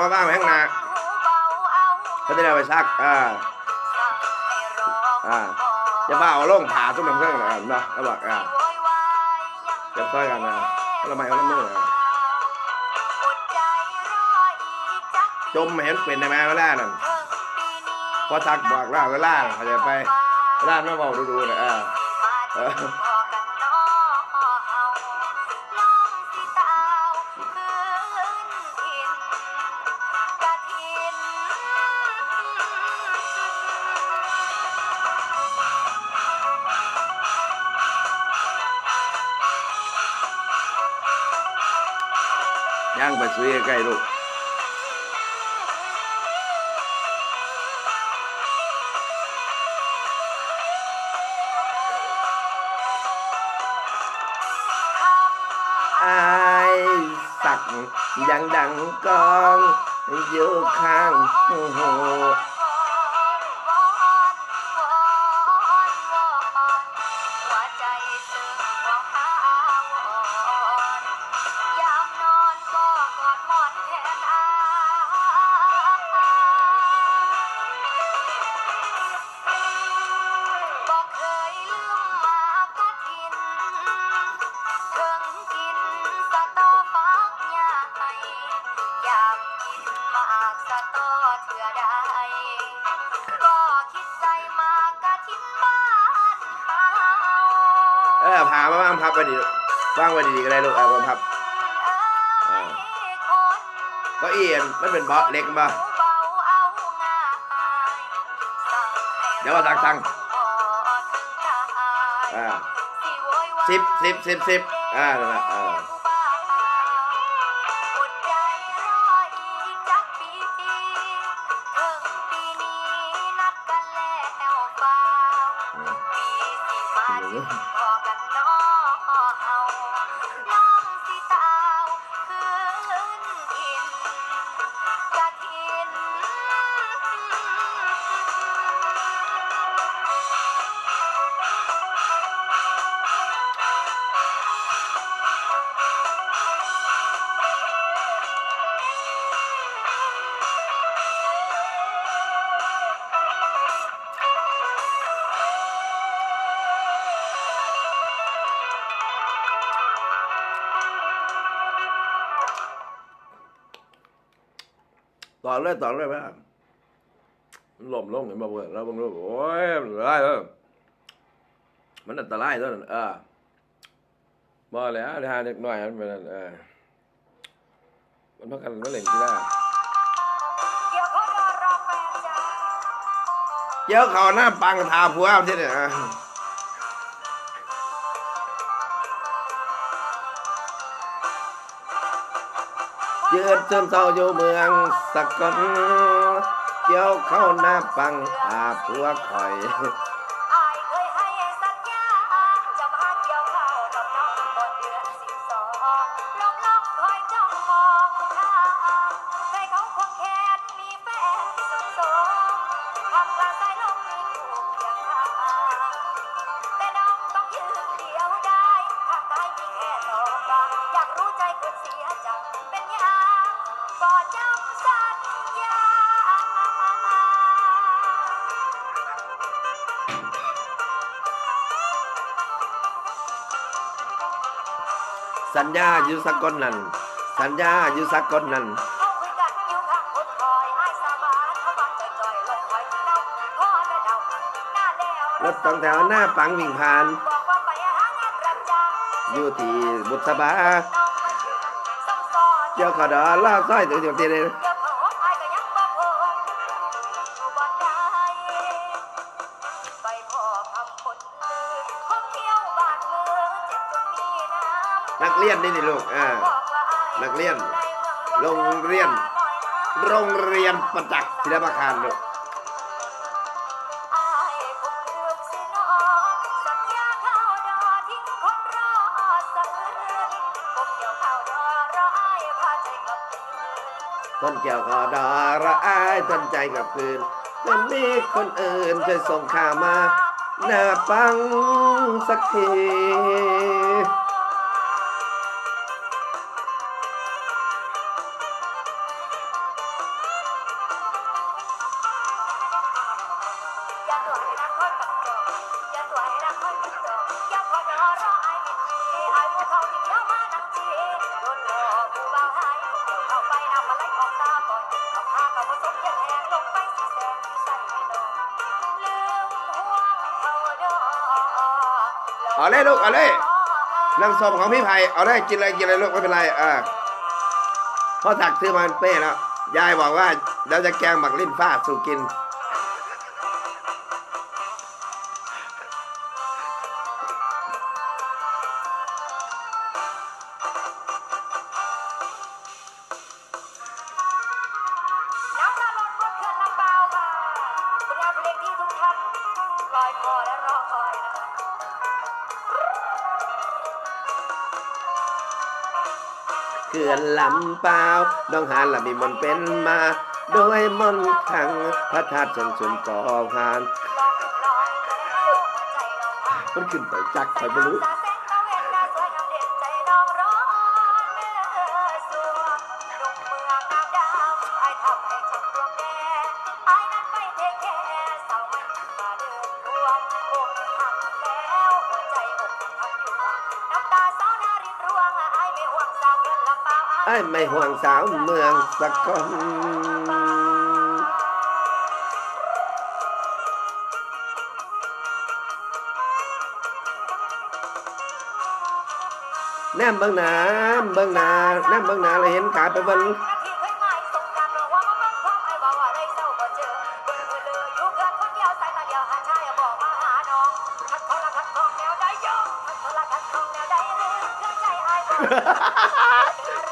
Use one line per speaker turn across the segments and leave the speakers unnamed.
มาบ้างไว้งนาเขาจะได้ไปซักอ่าอ่าจะบ้าเอาลงผ่าตุ้มเครื่องอะนะแล้วบอกอ่าจะต้อยกันนะละไมเอาละมืออะจมเห็นเป็นในแม่เวลานั่นพอซักบอกล่าเวลาเขาจะไปเวลาไม่บอกดูๆนะอ่า ย่างไปซื้อใกล้ลูกอายสักยังดังกองอยู่ข้างหู
หั เถื่อใดก็คิดใจมากะทินบ้านเฮา
เออพามาบ้างพับไปดีว่างไว้ดีก็ได้ลูกเอามาพับ
อ้ยคน
ก็เอียนมันเป็นเบาะเล็กมา
เบาเอาง่ายสั่งให้
เดี๋ยวว่าสั่งสั่ง
บ่ถึงตาย
อ่า
สิ
บสิบสิบสิบอ่านั่นแหละเออ
ต่อ
เลยต่อเลยแม่มันหล่มลงเห็นมาเบิดแล้วบางรูปโอ้ยมันร้ายเออมันอันตรายตัวนั้นเออบ่แล้วทาเด็กน้อยมันเป็นนั่นเออมันพักกันมาเล่นกีฬา
เกี่ยวข้องกับรอแฟนจ้า
เจ้าเขาหน้าปังทาผัวเอาที่เนี่ย ยืนจนเศร้าอยู่เมืองสกลเกี่ยวเข้าหน้าปังทาผัวคอย
อายเคยให้สัญญาจะมาเกี่ยวข้ารับน้องต้นเดือนสิสองลองลองคอยจ้องมองทา บางอยากรู้ใจเกิดเสียจังเป็นยาก่อนจำสัญญา
สัญญาอยู่สักคนนั้นสัญญาอยู่สักคนนั้น
เขาคุยกันอยู่ข้างคนคอยอ้สาบานเขาวางจ่อยๆลงไว้เดาพ่อได้เดาหน้าแล้ว
รถสองแถวหน้าปังวิ่งผ่าน
บอกว่าไปหางานรับจ้าง
อยู่ที่บุษบา เจ้าขอดอล่าสร้อยตัวเดียวตีเลย
เดี๋ยวพออ้ายก็ยังบ่พอบ่ได้ไปพ่อคำคนลือคงเที่ยวบาดมือเจ็บจนมีน้ำ
นักเรียนนี่นี่ลูกอ่านักเรียน โรงเรียน โรงเรียนประจักษ์ศิลปาคารลูก ต้นเกี่ยวขอดอระอายต้นใจกับคืนจะมีคนอื่นจะส่งข่าวมา หน้าปังสักที
เอา
เลยลูกเอาเลยน้ำส้มของพี่ไผ่เอาเลยกินอะไรกินอะไรลูกไม่เป็นไรอ่าพ่อสักซื้อมาเป้แล้วยายบอกว่าเราจะแกงบักลิ้นฟ้าสู่กิน
เพลงที่ทุกท่านลอยคอและรอคอยนะคะ
เขื่อนลำเปล่าน้องหานละมีมนต์เป็นมา โดยมนต์ขังพระธาตุเชิงชุนก่อหาน
ลองลองล้วหัวใจลองผ่าน
มันขึ้นไปจักไปไม่รู้
สาแส ไอ้ไม่ห่วงสาวเมื
องสักคนแนมเบิ่งหน้าเบิ่งหน้าแนมเบิ่งหน้าเลยเห็นขาไปเบิ่ง
น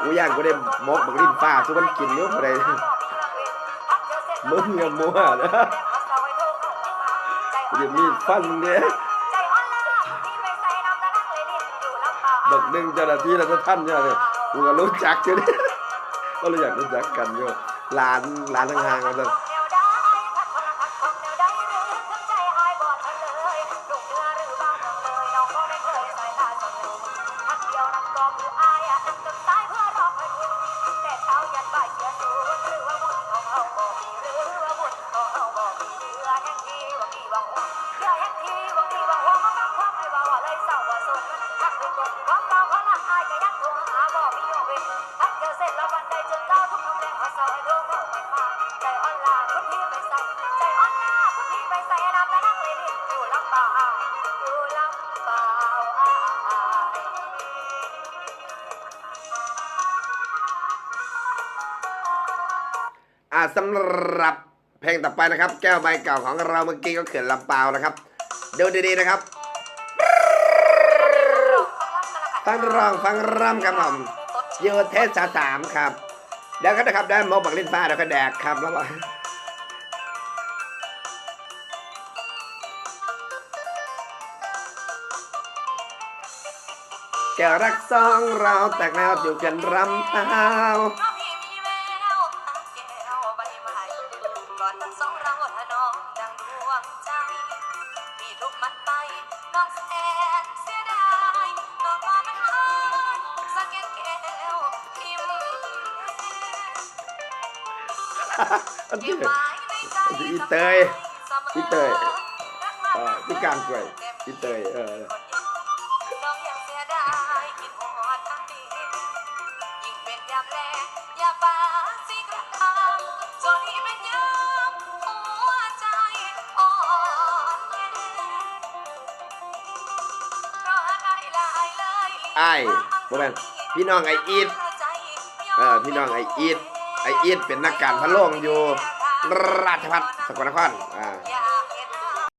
กูย่างกูได้มกบักลิ้นฟ้า
ทุ
กมันกินเนื้ออะ
ไรมึงอย่ามัวนะอย่ามีฟันมึงเนี่ยบักหนึ่งเจ้าหน้าที่แล้วจะท่านเนี่ยเลยกูก็รู้จักอยู่นี่ก็เลยอยากรู้จักกันอยู่หลานหลานห่างๆกันเลย
อ่าสำหรั
บเพลงต่อไปนะครับ แก้วใบเก่าของเราเมื่อกี้ก็เขื่อนลำปาวนะครับเดี๋ยวดีๆนะครับฟังร้องฟังรำครับผมโยเทสสามครับ เดี๋ยวก็นะครับได้มกบักลิ้นฟ้าแล้วก็แดกครับแล้วก็ แก้วรักสองเราแตกแนวอยู่กันรำเปล่า
น้องพี่มีแววแก้วใบไม้ก่อนทั้งสองเราถ้าน้องดังดวงใจพี่ลุกมันไปน้องแสนเสียดายน้องก็มันหายสักแก้วทิม
อัน
เก็
ที่
บไว้ในใจ
อีเตยอีเตยเออพี่การกล้วยอีเตยเออ
ไอ้
บ่แม่นพี่น้องไอ้อีดเออพี่น้องไอ้อีดไอ้อีดเป็นนักการพะโล่งอยู่ราชพัฒสกลนครอ่า